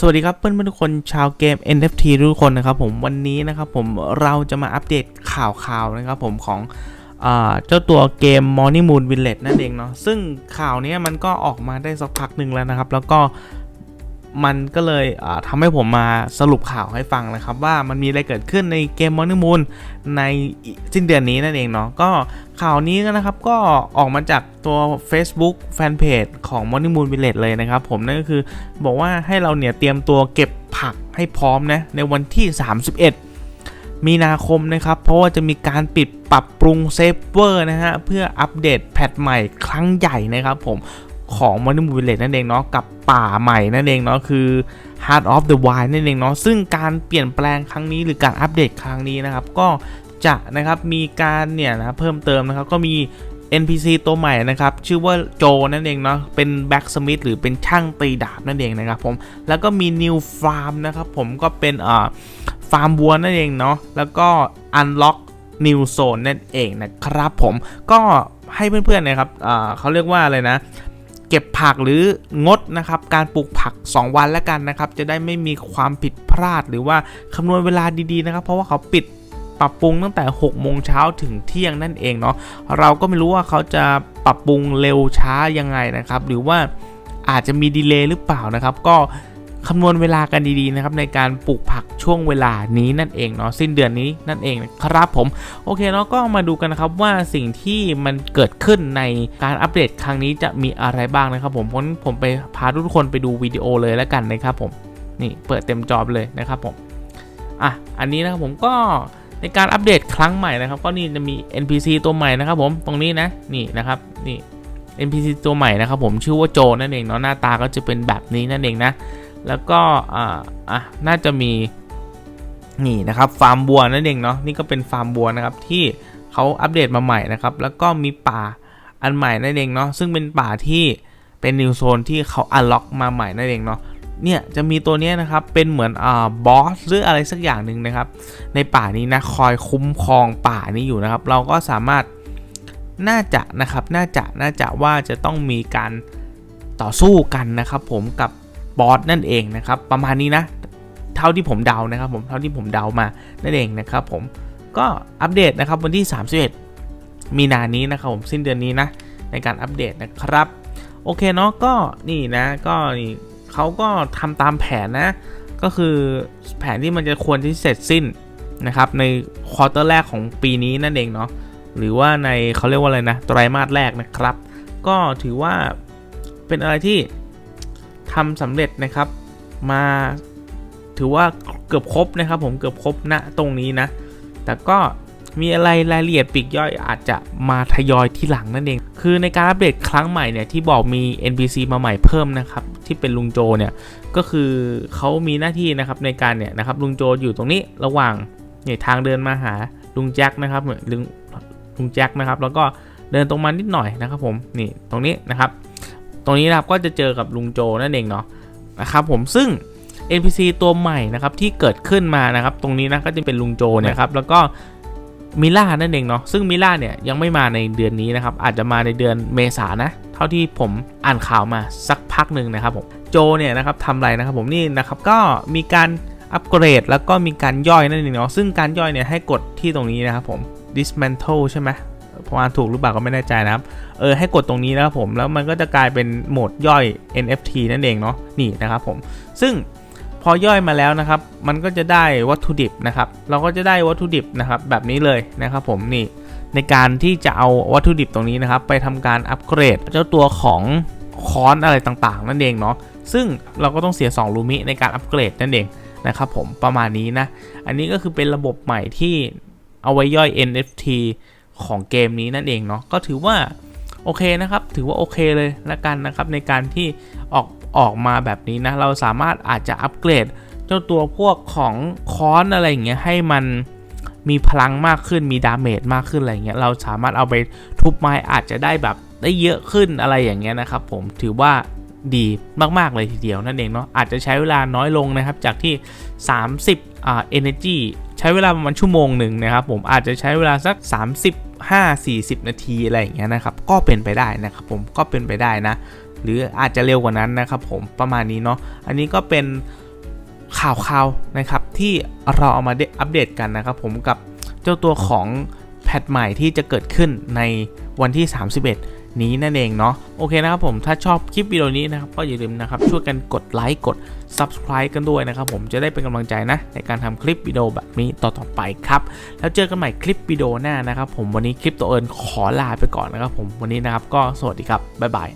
สวัสดีครับเพื่อนเพื่อนทุกคนชาวเกม NFT ทุกคนนะครับผมวันนี้นะครับผมเราจะมาอัปเดตข่าวข่าวนะครับผมของเจ้าตัวเกม Morning Moon Village นั่นเองเนาะซึ่งข่าวนี้มันก็ออกมาได้สักพักหนึ่งแล้วนะครับ แล้วก็ มันก็เลยอ่าทำให้ผมมาสรุปข่าวให้ฟังนะครับ ว่ามันมีอะไรเกิดขึ้นในเกม Morning Moon ในสิ้นเดือนนี้นั่นเองเนาะก็ข่าวนี้นะครับก็ออกมาจากตัว Facebook Fanpage ของ m o n i Moon Village เลยนะครับผมนั่นก็คือบอกว่าให้เราเนี่ยเตรียมตัวเก็บผักให้พร้อมนะในวันที่ 31 มีนาคมนะครับ เพราะว่าจะมีการปิดปรับปรุงเซฟเวอร์นะฮะเพื่ออัปเดตแพทใหม่ครั้งใหญ่นะครับผม ของ Modern m o v i l a g e นั่นเองเนาะกับป่าใหม่นั่นเองเนาะคือ Heart of the Wild นั่นเองเนาะซึ่งการเปลี่ยนแปลงครั้งนี้หรือการอัปเดตครั้งนี้นะครับ ก็จะนะครับมีการเนี่ยนะเพิ่มเติมนะครับ ก็มี NPC ตัวใหม่นะครับ ชื่อว่าโจนั่นเองเนาะเป็นแบ็กสมิธหรือเป็นช่างตีดาบนั่นเองนะครับผมแล้วก็มี New Farm นะครับผมก็เป็นอ่าฟาร์มวัวนั่นเองเนาะแล้วก็ Unlock New Zone นั่นเองนะครับผมก็ให้เพื่อนๆนะครับอ่าเขาเรียกว่าอะไรนะ เก็บผักหรืองดนะครับการปลูกผัก 2 วันแล้วกันนะครับ จะได้ไม่มีความผิดพลาดหรือว่าคำนวณเวลาดีๆนะครับ เพราะว่าเขาปิดปรับปรุงตั้งแต่ 6 โมงเช้าถึงเที่ยงนั่นเองเนาะเราก็ไม่รู้ว่าเขาจะปรับปรุงเร็วช้ายังไงนะครับ หรือว่าอาจจะมีดีเลย์หรือเปล่านะครับ ก็ คำนวณเวลากันดีๆนะครับในการปลูกผักช่วงเวลานี้นั่นเองเนาะสิ้นเดือนนี้นั่นเองครับผมโอเคเนาะก็มาดูกันนะครับว่าสิ่งที่มันเกิดขึ้นในการอัปเดตครั้งนี้จะมีอะไรบ้างนะครับผมผมผมไปพาทุกคนไปดูวิดีโอเลยแล้วกันนะครับผมนี่เปิดเต็มจอเลยนะครับผมอะอันนี้นะครับผมก็ในการอัปเดตครั้งใหม่นะครับ ก็นี่จะมี NPC ตัวใหม่นะครับผมตรงนี้นะนี่นะครับนี่ NPC ตัวใหม่นะครับผมชื่อว่าโจนั่นเองเนาะหน้าตาก็จะเป็นแบบนี้นั่นเองนะ แล้วก็อ่าอะน่าจะมีนี่นะครับฟาร์มบัวนั่นเองเนาะนี่ก็เป็นฟาร์มบัวนะครับที่เขาอัปเดตมาใหม่นะครับ แล้วก็มีป่าอันใหม่นั่นเองเนาะซึ่งเป็นป่าที่เป็นนิวโซนที่เขาอันล็อกมาใหม่นั่นเองเนาะเนี่ยจะมีตัวนี้นะครับเป็นเหมือนอ่าบอสหรืออะไรสักอย่างหนึ่งนะครับ ในป่านี้นะคอยคุ้มครองป่านี้อยู่นะครับ เราก็สามารถน่าจะนะครับน่าจะน่าจะว่าจะต้องมีการต่อสู้กันนะครับ ผมกับ บอสนั่นเองนะครับประมาณนี้นะ เท่าที่ผมเดานะครับผมเท่าที่ผมเดามานั่นเองนะครับผมก็อัปเดตนะครับวันที่ 31 มีนานี้นะครับผมสิ้นเดือนนี้นะในการอัปเดตนะครับโอเคเนาะก็นี่นะก็นี่เขาก็ทำตามแผนนะ ก็คือแผนที่มันจะควรที่เสร็จสิ้นนะครับในควอเตอร์แรกของปีนี้นั่นเองเนาะหรือว่าในเขาเรียกว่าอะไรนะไตรมาสแรกนะครับ ก็ถือว่าเป็นอะไรที่ ทำสำเร็จนะครับ มาถือว่าเกือบครบนะครับผมเกือบครบณตรงนี้นะ แต่ก็มีอะไรรายละเอียดปีกย่อยอาจจะมาทยอยที่หลังนั่นเอง คือในการอัปเดตครั้งใหม่เนี่ยที่บอกมี NPC มาใหม่เพิ่มนะครับที่เป็นลุงโจเนี่ยก็คือเขามีหน้าที่นะครับในการเนี่ยนะครับลุงโจอยู่ตรงนี้ระหว่างเนี่ยทางเดินมาหาลุงแจ็คนะครับเหมือนลุงลุงแจ็คนะครับแล้วก็เดินตรงมานิดหน่อยนะครับผมนี่ตรงนี้นะครับ ตรงนี้นะครับก็จะเจอกับลุงโจนั่นเองเนาะนะครับผมซึ่ง NPC ตัวใหม่นะครับที่เกิดขึ้นมานะครับ ตรงนี้นะก็จะเป็นลุงโจนี่ยครับแล้วก็มิล่านั่นเองเนาะซึ่งมิล่าเนี่ยยังไม่มาในเดือนนี้นะครับอาจจะมาในเดือนเมษานะเท่าที่ผมอ่านข่าวมาสักพักหนึ่งนะครับผมโจเนี่ยนะครับทำอะไรนะครับผมนี่นะครับก็มีการอัปเกรดแล้วก็มีการย่อยนั่นเองเนาะซึ่งการย่อยเนี่ยให้กดที่ตรงนี้นะครับผม dismantle ใช่ไหม พออ่านถูกหรือเปล่าก็ไม่แน่ใจนะครับ เออให้กดตรงนี้นะครับผมแล้วมันก็จะกลายเป็นโหมดย่อย NFT นั่นเองเนาะนี่นะครับผม ซึ่งพอย่อยมาแล้วนะครับ มันก็จะได้วัตถุดิบนะครับ เราก็จะได้วัตถุดิบนะครับแบบนี้เลยนะครับผมนี่ในการที่จะเอาวัตถุดิบตรงนี้นะครับ ไปทำการอัปเกรดเจ้าตัวของคอนอะไรต่างๆ นั่นเองเนาะซึ่งเราก็ต้องเสีย 2 ลูมิในการอัปเกรดนั่นเองนะครับผมประมาณนี้นะ อันนี้ก็คือเป็นระบบใหม่ที่เอาไว้ย่อย NFT ของเกมนี้นั่นเองเนาะก็ถือว่าโอเคนะครับ ถือว่าโอเคเลยละกันนะครับ ในการที่ออกออกมาแบบนี้นะ เราสามารถอาจจะอัปเกรด เจ้าตัวพวกของคอนอะไรอย่างเงี้ยให้มันมีพลังมากขึ้นมีดาเมจมากขึ้นอะไรเงี้ยเราสามารถเอาไปทุบไม้อาจจะได้แบบได้เยอะขึ้นอะไรอย่างเงี้ยนะครับ ผมถือว่าดีมาก ๆ เลยทีเดียวนั่นเองเนาะอาจจะใช้เวลาน้อยลงนะครับจากที่ 30 อ่า energy ใช้เวลาประมาณชั่วโมงหนึ่งนะครับ ผมอาจจะใช้เวลาสัก 35 40 นาทีอะไรอย่างเงี้ยนะครับ ก็เป็นไปได้นะครับผมก็เป็นไปได้นะ หรืออาจจะเร็วกว่านั้นนะครับผมประมาณนี้เนาะอันนี้ก็เป็นข่าวข่าวนะครับที่เราเอามาได้อัปเดตกันนะครับผมกับเจ้าตัวของแพทใหม่ที่จะเกิดขึ้นในวันที่ 31 นี้นั่นเองเนาะโอเคนะครับผมถ้าชอบคลิปวิดีโอนี้นะครับก็อย่าลืมนะครับช่วยกันกดไลค์กด Subscribe กันด้วยนะครับผมจะได้เป็นกำลังใจนะในการทำคลิปวิดีโอแบบนี้ต่อๆไปครับแล้วเจอกันใหม่คลิปวิดีโอหน้านะครับผมวันนี้คลิปตัวเอิญขอลาไปก่อนนะครับผมวันนี้นะครับก็สวัสดีครับบ๊ายบาย